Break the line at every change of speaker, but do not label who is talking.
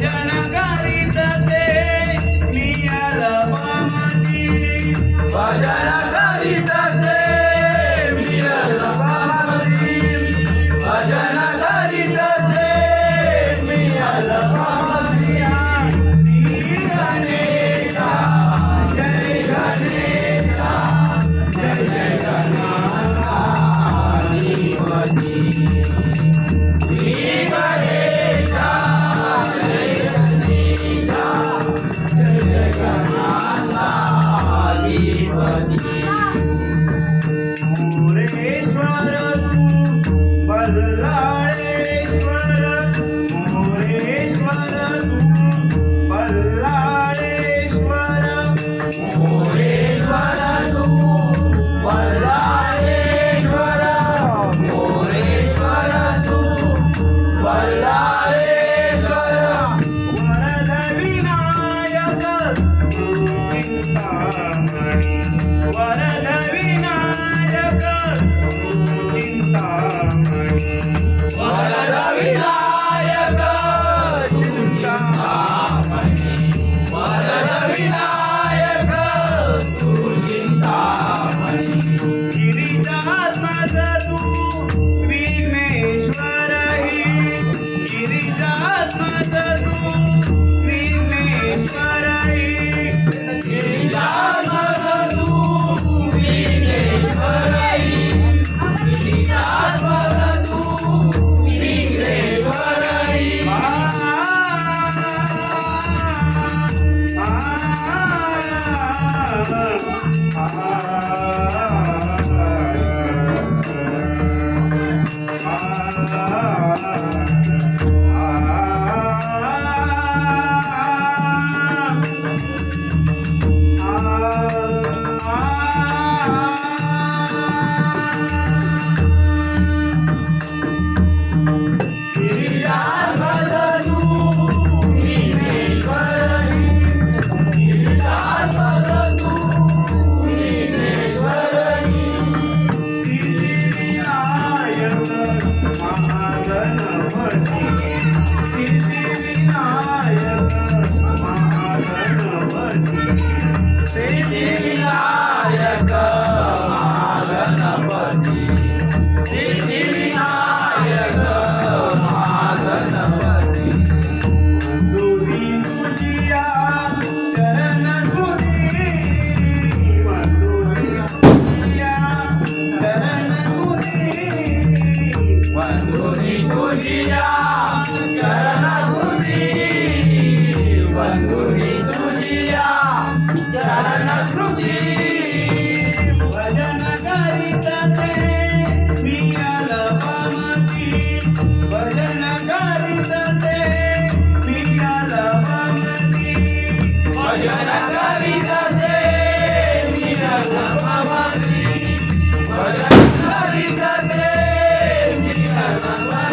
Vaya la carita de mi alma,
mamá,
परल विनायक तू चिंता महिला
विनायक तू जायक तू चिंता महि
गिरिजात तू प्रेमेश्वर है गिरिजातू प्रेमेशरे
गिरिया
ஆஹா
ु तुजियाण रुखी
वजन करजन करजन
करीत वजन